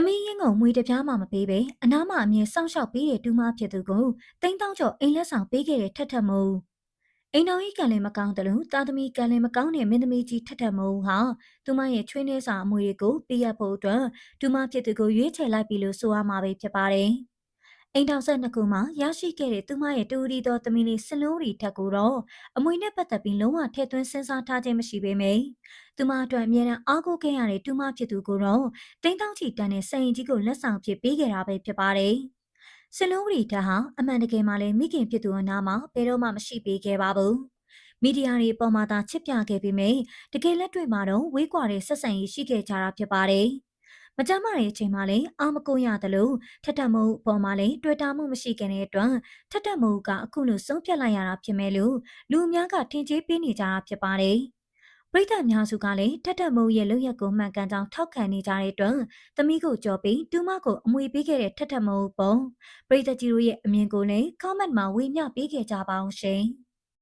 သမီးရင်းကိုမွေတစ်ပြားမှမပေးပဲအနားမှအမြင်စောင့်ရှောက်ပေးတဲ့တူမဖြစ်သူကိုတိန်းတောင်းကျော်အိမ်လက်ဆောင်ပေးခဲ့တဲ့ထက်ထက်မိုးအိမ်တော်ကြီးကလည်းမကောင်းတယ်လို့တာသမီကလည်းမကောင်းတဲ့မင်းသမီးကြီးထက်ထက်မိုးဟာသူမရဲ့ချွေးနှဲစာအမွေတွေကိုပေးရဖို့အတွက်တူမဖြစ်သူကိုရွေးချယ်လိုက်ပြီလို့ဆိုရမှာပဲဖြစ်ပါတယ်။ အိမ်တော်ဆက်နှစ်ခုမှာရရှိခဲ့တဲ့သူမရဲ့တူရီတော်သမီးလေးစလုံးရီထက်ကိုတော့အမွေနဲ့ပတ်သက်ပြီးလုံးဝထည့်သွင်းစဉ်းစားထားခြင်းမရှိပေမယ့်သူမအတွက်အမြဲတမ်းအားကိုးခဲ့ရတဲ့တူမဖြစ်သူကိုတော့တိန်းတောင်းချီတန်းတဲ့စရင်ကြီးကိုလက်ဆောင်ဖြစ်ပေးခဲ့တာပဲဖြစ်ပါတယ်။စလုံးရီထက်ဟာအမှန်တကယ်မှလည်းမိခင်ဖြစ်သူအနာမှာဘယ်တော့မှမရှိပေးခဲ့ပါဘူး။မီဒီယာတွေပေါ်မှာသာချစ်ပြခဲ့ပြီးမြဲတကယ်လက်တွေ့မှာတော့ဝေးကွာတဲ့ဆက်ဆံရေးရှိခဲ့ကြတာဖြစ်ပါတယ်။ မကြမ်းမာတဲ့အချိန်မှာလည်းအာမကိုရတယ်လို့ထက်ထက်မုံအပေါ်မှာလည်းတွေ့တာမှုမရှိခင်တဲ့အတွက်ထက်ထက်မုံကအခုလိုဆုံးဖြတ်လိုက်ရတာဖြစ်မဲ့လို့လူအများကထင်ကြေးပေးနေကြတာဖြစ်ပါတယ်ပရိသတ်များစုကလည်းထက်ထက်မုံရဲ့လုပ်ရက်ကိုမှန်ကန်ကြောင်းထောက်ခံနေကြတဲ့အတွက်သမီးကိုကြော်ပြီးတူမကိုအမွေပေးခဲ့တဲ့ထက်ထက်မုံပုံပရိသတ်ကြီးတို့ရဲ့အမြင်ကိုလည်း comment မှာဝေမျှပေးခဲ့ကြပါအောင်ရှင်။